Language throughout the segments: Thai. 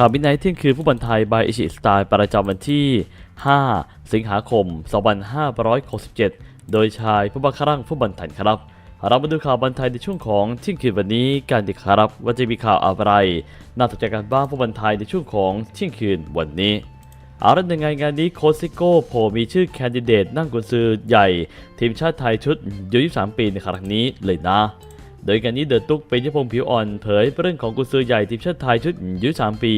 ข่าวมิดไนท์เที่ยงคืนฟุตบอลไทยบายอิชิสไตล์ประจำวันที่ 5 สิงหาคม 2567 โดยชายผู้บังคับรังฟุตบอลไทยครับ เรามาดูข่าวบอลไทยในช่วงของเที่ยงคืนวันนี้กันดีครับ ว่าจะมีข่าวอะไร น่าสนใจกันบ้างฟุตบอลไทยในช่วงของเที่ยงคืนวันนี้เอาละยังไงงานนี้โคซิโก้โผล่มีชื่อแคนดิเดตนั่งกุญซือใหญ่ ทีมชาติไทยชุดยู23ปีในครั้งนี้เลยนะ โดยการนี้เดอะตุ๊กเป็นยพงผิวอ่อนเผยเรื่องของกุญซือใหญ่ทีมชาติไทยชุดยุ3ปี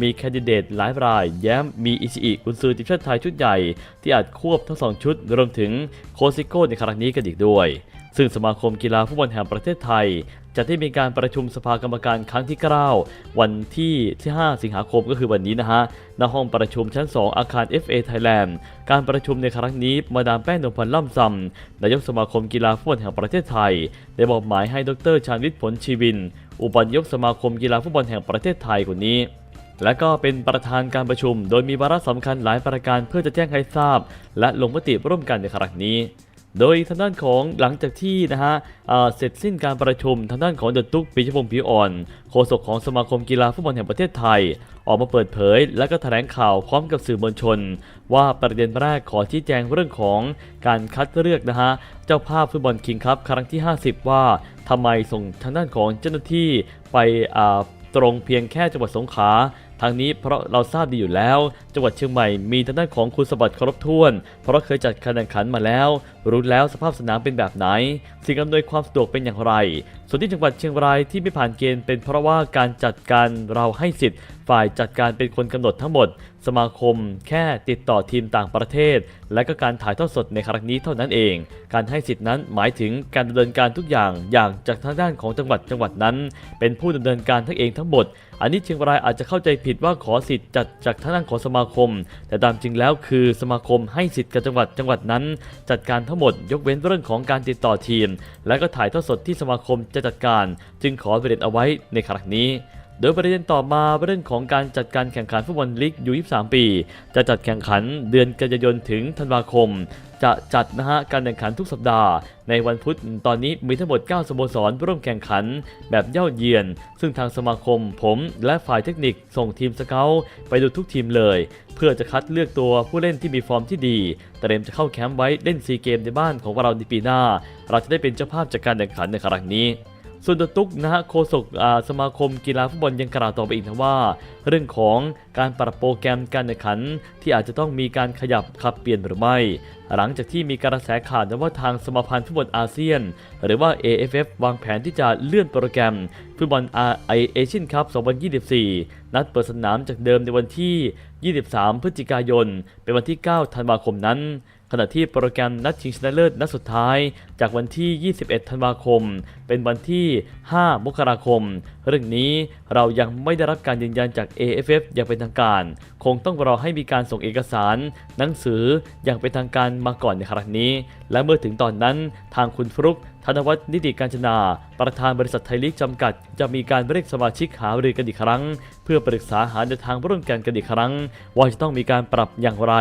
มีแคนดิเดตหลายราย แย้มมีอิชิอิกุญซือทีมชาติไทยชุดใหญ่ ที่อาจควบทั้งสองชุดรวมถึงโคซิโก้ในครั้งนี้กันอีกด้วย ซึ่งสมาคมกีฬาฟุตบอลแห่งประเทศไทย จะได้มีการประชุมสภากรรมการครั้งที่ 9 วันที่ที่ 5 สิงหาคมก็คือวันนี้นะฮะณห้องประชุมชั้น 2 อาคาร FA Thailand การประชุมในครั้งนี้มาดามแป้งนพพลล่ำซำนายกสมาคมกีฬาฟุตบอลแห่งประเทศไทย ได้มอบหมายให้ดรชาญวิทย์ผลชีวิน อุปนายกสมาคมกีฬาฟุตบอลแห่งประเทศไทยคนนี้และก็เป็นประธานการประชุม โดยมีวาระสำคัญหลายประการเพื่อจะแจ้งให้ทราบ และลงมติร่วมกันในครั้งนี้ โดยทางด้านของหลังจากที่นะฮะเเสร็จสิ้นการประชุมทางด้านของเดอะตุ๊กปิชพงศ์ผิวอ่อนโฆษกของสมาคมกีฬาฟุตบอลแห่งประเทศไทย ออกมาเปิดเผย และก็แถลงข่าวพร้อมกับสื่อมวลชน ว่าประเด็นแรกขอชี้แจงเรื่องของการคัดเลือกนะฮะเจ้าภาพฟุตบอลคิงคัพครั้งที่ 50 ว่าทำไมส่งทางด้านของเจ้าหน้าที่ไปอ่าตรงเพียงแค่จังหวัดสงขลา ทางนี้เพราะเราทราบดีอยู่แล้ว จังหวัดเชียงใหม่มีทางด้านของคุณสมบัติครบถ้วน เพราะเคยจัดการแข่งขันมาแล้ว รู้แล้วสภาพสนามเป็นแบบไหน สิ่งอำนวยความสะดวกเป็นอย่างไร ส่วนที่จังหวัดเชียงรายที่ไม่ผ่านเกณฑ์เป็นเพราะว่าการจัดการเราให้สิทธิ์ ฝ่ายจัดการเป็นคนกำหนดทั้งหมด สมาคมแค่ติดต่อทีมต่างประเทศ และก็การถ่ายทอดสดในครั้งนี้เท่านั้นเอง การให้สิทธินั้นหมายถึงการดำเนินการทุกอย่างอย่างจากทางด้านของจังหวัดจังหวัดนั้น เป็นผู้ดำเนินการทั้งเองทั้งหมด อันนี้เชียงรายอาจจะเข้าใจผิดว่าขอสิทธิ์จัดจากทางด้านของสมาคม แต่ตามจริงแล้วคือสมาคมให้สิทธิ์กับจังหวัดจังหวัดนั้น จัดการทั้งหมดยกเว้นเรื่องของการติดต่อทีม และก็ถ่ายทอดสดที่สมาคมจะจัดการ จึงขอประเด็นเอาไว้ในครั้งนี้ โดยประเด็นต่อมาเรื่องของการจัดการแข่งขันฟุตบอลลีกยู23 ปี จะจัดแข่งขันเดือนกันยายนถึงธันวาคม จะจัดนะฮะการแข่งขันทุกสัปดาห์ ในวันพุธตอนนี้มีทั้งหมด 9สโมสรร่วมแข่งขันแบบเย่าเยียนซึ่งทางสมาคมผมและฝ่ายเทคนิคส่งทีมสเกลไปดูทุกทีมเลย เพื่อจะคัดเลือกตัวผู้เล่นที่มีฟอร์มที่ดีเตรียมจะเข้าแคมป์ไว้เล่นซีเกมในบ้านของเราในปีหน้า เราจะได้เป็นเจ้าภาพจากการแข่งขันในครั้งนี้ ส่วนตัวตุ๊กนะฮะโฆษกสมาคมกีฬาฟุตบอลยังกล่าวต่อไปอีกนะว่า เรื่องของการปรับโปรแกรมการแข่งขัน ที่อาจจะต้องมีการขยับขับเปลี่ยนหรือไม่ หลังจากที่มีกระแสข่าวนะว่าทางสมาพันธ์ฟุตบอลอาเซียน หรือว่า AFF วางแผนที่จะเลื่อนโปรแกรมฟุตบอลไอเอเชียนคัพ 2024 นัดเปิดสนามจากเดิมในวันที่ 23 พฤศจิกายน เป็นวันที่ 9 ธันวาคมนั้น ขณะที่โปรแกรมนัดชิงชนะเลิศนัดสุดท้าย จากวันที่ 21 ธันวาคม เป็นวันที่ 5 มกราคม เรื่องนี้เรายังไม่ได้รับการยืนยันจาก AFF อย่างเป็นทางการ คงต้องรอให้มีการส่งเอกสาร หนังสืออย่างเป็นทางการมาก่อนในครั้งนี้ และเมื่อถึงตอนนั้นทางคุณฟลุก ธนวัฒน์นิติการชนา ประธานบริษัทไทยลีกจำกัด จะมีการเรียกสมาชิกหารือกันอีกครั้ง เพื่อปรึกษาหาแนวทางร่วมกันกันอีกครั้ง ว่าจะต้องมีการปรับอย่างไร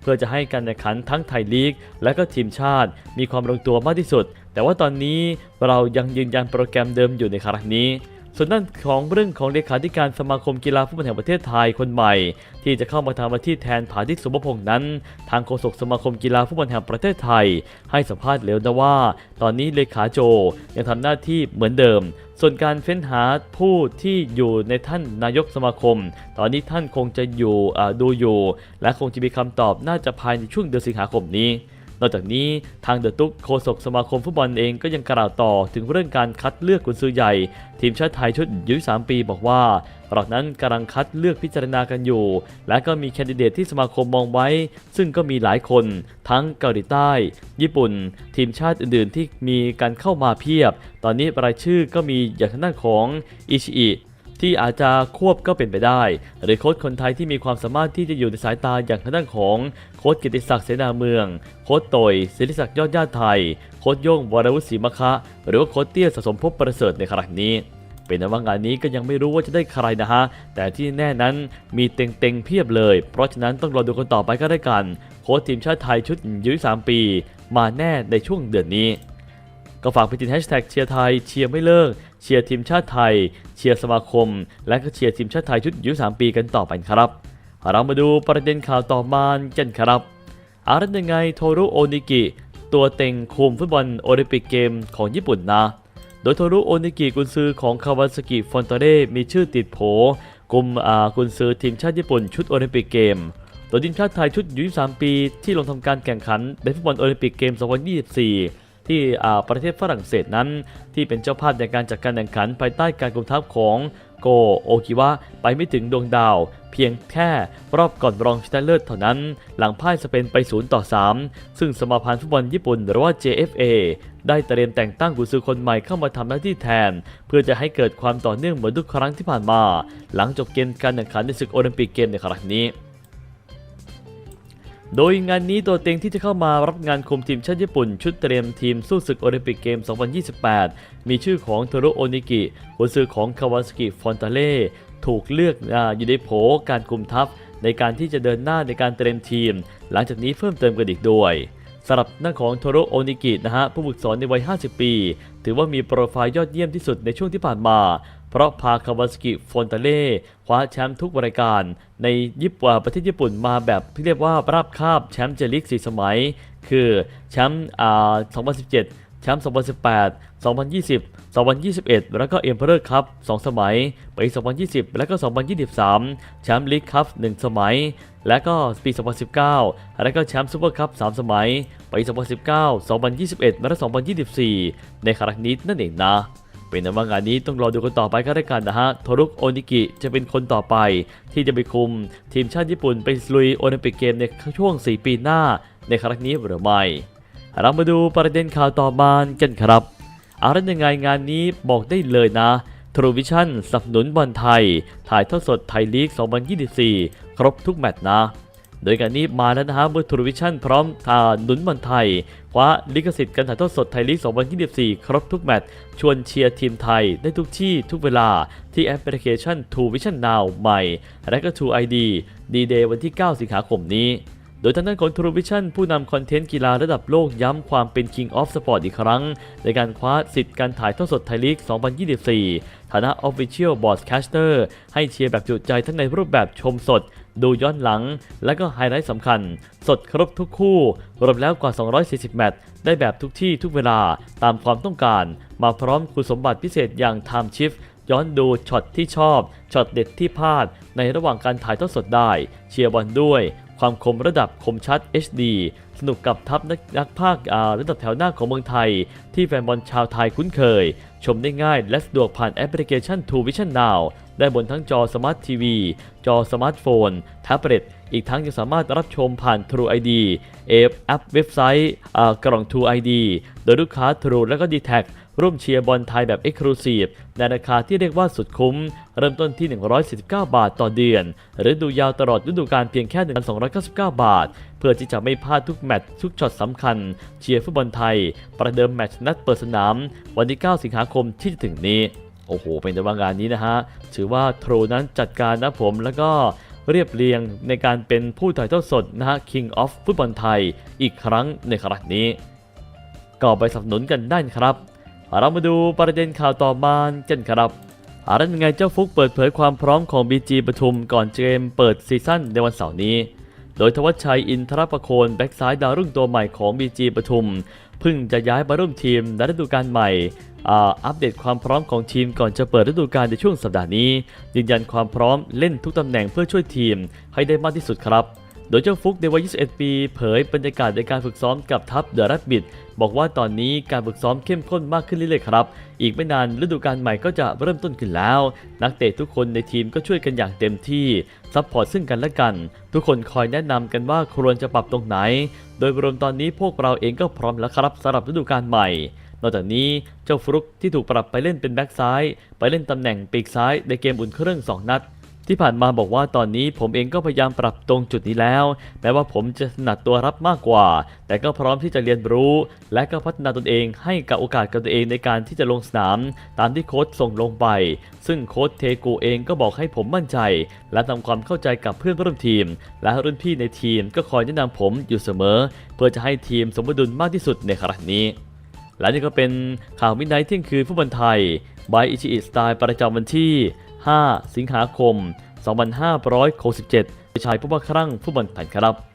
เพื่อจะให้การแข่งขันทั้งไทยลีก และก็ทีมชาติ มีความลงตัวมากที่สุด แต่ว่าตอนนี้เรายังยืนยันโปรแกรมเดิมอยู่ในครั้งนี้ ส่วนด้านของเรื่องของเลขาธิการสมาคมกีฬาฟุตบอลแห่งประเทศไทยคนใหม่ ที่จะเข้ามาทำหน้าที่แทนผาทิตสมพงษ์นั้น ทางโฆษกสมาคมกีฬาฟุตบอลแห่งประเทศไทย ให้สัมภาษณ์แล้วนะว่า ตอนนี้เลขาโจยังทำหน้าที่เหมือนเดิม ส่วนการเฟ้นหาผู้ที่อยู่ในท่านนายกสมาคม ตอนนี้ท่านคงจะอยู่ดูอยู่ และคงจะมีคำตอบน่าจะภายในช่วงเดือนสิงหาคมนี้ นอกจากนี้ทางเดอะตุ๊กโฆษกสมาคมฟุตบอลเองก็ยังกล่าวต่อถึงเรื่องการคัดเลือกกุนซือใหญ่ ทีมชาติไทยชุดยุ23ปีบอกว่าเรานั้นกำลังคัดเลือกพิจารณากันอยู่ และก็มีแคนดิเดตที่สมาคมมองไว้ ซึ่งก็มีหลายคน ทั้งเกาหลีใต้ ญี่ปุ่น ทีมชาติอื่นๆ ที่มีการเข้ามาเพียบ ตอนนี้รายชื่อก็มีอย่างทางด้านของอิชิอิ ที่อาจจะควบก็เป็นไปได้ หรือโค้ชคนไทยที่มีความสามารถที่จะอยู่ในสายตาอย่างทางด้านของโค้ชกิติศักดิ์เสนาเมือง โค้ชโตยศิริศักดิ์ยอดญาติไทย โค้ชโย่งวรวุฒิศรีมะคะ หรือว่าโค้ชเตี้ยสะสมภพประเสริฐในครั้งนี้เป็นนว่างานนี้ก็ยังไม่รู้ว่าจะได้ใครนะฮะ แต่ที่แน่นั้นมีเต็งๆเพียบเลย เพราะฉะนั้นต้องรอดูกันต่อไปก็ได้กัน โค้ชทีมชาติไทยชุดอายุ3ปี มาแน่ในช่วงเดือนนี้ ก็ฝากไปติดแฮชแท็กเชียร์ไทยเชียร์ไม่เลิก เชียร์ทีมชาติไทย เชียร์สมาคม และก็เชียร์ทีมชาติไทยชุดอายุ3ปีกันต่อไปครับ เรามาดูประเด็นข่าวต่อมากันครับอารันยังไงโทรุโอนิกิ ตัวเต็งคุมฟุตบอลโอลิมปิกเกมของญี่ปุ่นนะ โดยโทรุโอนิกิกุนซือของคาวาซากิฟอนตาเร่มีชื่อติดโผกลุ่มอากุนซือทีมชาติญี่ปุ่นชุดโอลิมปิกเกมโดยทีมชาติไทยชุดอายุ23ปี ที่ลงทำการแข่งขันในฟุตบอลโอลิมปิกเกม 2024 ที่ประเทศฝรั่งเศสนั้น ที่เป็นเจ้าภาพในการจัดการแข่งขันภายใต้การกุมทัพของโกโอกิวะไปไม่ถึงดวงดาว เพียงแค่รอบก่อนรองชนะเลิศเท่านั้น หลังพ่ายสเปนไป 0 ต่อ 3 ซึ่งสมาพันธ์ฟุตบอลญี่ปุ่นหรือว่า JFA ได้เตรียมแต่งตั้งกุซือคนใหม่เข้ามาทำหน้าที่แทน เพื่อจะให้เกิดความต่อเนื่องเหมือนทุกครั้งที่ผ่านมา หลังจบเกมการแข่งขันในศึกโอลิมปิกเกมในครั้งนี้ โดยงานนี้ตัวเต็งที่จะเข้ามารับงานคุมทีมชาติญี่ปุ่น ชุดเตรียมทีมสู้ศึกโอลิมปิกเกม 2028 มีชื่อของโทโรโอนิกิหัวซื้อของคาวาสกิฟอนตาเล่ถูกเลือกอาอยู่ในโผการคุมทัพ ในการที่จะเดินหน้าในการเตรียมทีม หลังจากนี้เพิ่มเติมกันอีกด้วยสำหรับหน้าของโทโรโอนิกินะฮะผู้ฝึกสอนในวัย 50 ปี ถือว่ามีโปรไฟล์ยอดเยี่ยมที่สุดในช่วงที่ผ่านมา เพราะพาคาวาสกิฟอนตาเล่คว้าแชมป์ทุกรายการ ในญี่ปุ่นประเทศญี่ปุ่นมาแบบที่เรียกว่าราบคาบแชมป์เจลิก4สมัย คือแชมป์อ่า2017แชมป์ 2018 2020 2021 แล้วก็เอ็มเพอร์คัพ2สมัย ปี 2020 แล้วก็ 2023 แชมป์ลีกคัพ1สมัย และก็ปี 2019 แล้วก็แชมป์ซูเปอร์คัพ 3 สมัย ปี 2019 2021 และ 2024 ในครั้งนี้นั่นเองนะ เป็นแต่ว่างานนี้ต้องรอดูกันต่อไปก็ได้กันนะฮะโทรุกโอนิกิจะเป็นคนต่อไป ที่จะไปคุมทีมชาติญี่ปุ่นไปลุยโอลิมปิกเกมในช่วง 4 ปีหน้าในครั้งนี้หรือไม่เรามาดูประเด็นข่าวต่อมากันครับอะไรยังไงงานนี้บอกได้เลยนะทรูวิชั่นสนับสนุนบอลไทย ถ่ายทอดสดไทยลีก 2024 ครบทุกแมตช์นะ โดยการนี้มาแล้วนะฮะเมื่อทรูวิชั่นพร้อมทาหนุนบอลไทยคว้าลิขสิทธิ์การถ่ายทอดสดไทยลีก 2024 ครบทุกแมตช์ชวนเชียร์ทีมไทยได้ทุกที่ทุกเวลาที่แอปพลิเคชัน True Vision Now ใหม่ และก็ True ID D-Day วันที่ 9 สิงหาคมนี้โดยทางด้านของ True Vision ผู้นำคอนเทนต์กีฬาระดับโลกย้ำความเป็น King of Sport อีกครั้ง ในการคว้าสิทธิ์การถ่ายทอดสดไทยลีก 2024 ฐานะ Official Broadcaster ให้เชียร์แบบจุใจทั้งในรูปแบบชมสด ดูย้อนหลัง และก็ไฮไลท์สำคัญ สดครบทุกคู่ รวมแล้วกว่า 240 แมตช์ได้แบบทุกที่ทุกเวลาตามความต้องการ มาพร้อมคุณสมบัติพิเศษอย่าง Time Shift ย้อนดูช็อตที่ชอบช็อตเด็ดที่พลาด ในระหว่างการถ่ายทอดสดได้ เชียร์บอลด้วย ความคมระดับคมชัด HD สนุกกับทัพนักนักภาคอาระดับแถวหน้าของเมืองไทย ที่แฟนบอลชาวไทยคุ้นเคย ชมได้ง่ายและสะดวกผ่านแอปพลิเคชัน True Vision Now ได้บนทั้งจอสมาร์ททีวี จอสมาร์ทโฟน แท็บเล็ต อีกทั้งยังสามารถรับชมผ่าน True ID เอฟแอปเว็บไซต์กล่อง True ID โดยลูกค้า True และก็ d t แทร่วมเชียร์บอลไทยแบบ Exclusive ในราคาที่เรียกว่าสุดคุ้ม เริ่มต้นที่ 149 บาทต่อเดือน หรือดูยาวตลอดฤดูกาลเพียงแค่ 1,299 บาท เพื่อที่จะไม่พลาดทุกแมตช์ทุกช็อตสำคัญ เชียร์ฟุตบอลไทย ประเดิมแมตช์นัดเปิดสนาม วันที่ 9 สิงหาคมที่จะถึงนี้ โอ้โห เป็นแต่ว่างานนี้นะฮะ ถือว่าโทรนั้นจัดการนะผมแล้วก็เรียบเรียงในการเป็นผู้ถ่ายทอดสดนะฮะ King of ฟุตบอลไทยอีกครั้งในครั้งนี้ ก็ไปสนับสนุนกันได้นะครับ เรามาดูประเด็นข่าวต่อมากันครับอะไรยังไงเจ้าฟุกเปิดเผยความพร้อมของ BG ปทุมก่อนเกมเปิดซีซั่นในวันเสาร์นี้ โดยทวัชชัยอินทรประโคนแบ็กซ้ายดาวรุ่งตัวใหม่ของบีจีปทุมเพิ่งจะย้ายมาร่วมทีมในฤดูกาลใหม่อัปเดตความพร้อมของทีมก่อนจะเปิดฤดูกาลในช่วงสัปดาห์นี้ ยืนยันความพร้อมเล่นทุกตำแหน่งเพื่อช่วยทีมให้ได้มากที่สุดครับ โดยเจ้าฟุกในวัย 21 ปี เผยบรรยากาศในการฝึกซ้อมกับทัพเดอะแรดบิดบอกว่าตอนนี้การฝึกซ้อมเข้มข้นมากขึ้นเรื่อยๆครับ อีกไม่นานฤดูกาลใหม่ก็จะเริ่มต้นขึ้นแล้ว นักเตะทุกคนในทีมก็ช่วยกันอย่างเต็มที่ซัพพอร์ตซึ่งกันและกัน ทุกคนคอยแนะนำกันว่าควรจะปรับตรงไหน โดยรวมตอนนี้พวกเราเองก็พร้อมแล้วครับสำหรับฤดูกาลใหม่นอกจากนี้เจ้าฟลุกที่ถูกปรับไปเล่นเป็นแบ็กซ้าย ไปเล่นตำแหน่งปีกซ้ายในเกมอุ่นเครื่อง 2 นัด ที่ผ่านมาบอกว่าตอนนี้ผมเองก็พยายามปรับตรงจุดนี้แล้ว แม้ว่าผมจะถนัดตัวรับมากกว่า แต่ก็พร้อมที่จะเรียนรู้ และก็พัฒนาตนเองให้กับโอกาสกับตัวเองในการที่จะลงสนาม ตามที่โค้ชส่งลงไป ซึ่งโค้ชเทกูเองก็บอกให้ผมมั่นใจ และทำความเข้าใจกับเพื่อนร่วมทีม และรุ่นพี่ในทีมก็คอยแนะนำผมอยู่เสมอ เพื่อจะให้ทีมสมดุลมากที่สุดในครั้งนี้และนี่ก็เป็นข่าวมิดไนท์เที่ยงคืนฟุตบอลไทยบายอิชิอิสไตล์ประจำวันที่ 5 สิงหาคม 2567ชายผู้ว่าครั่งฟุตบอลไทยครับ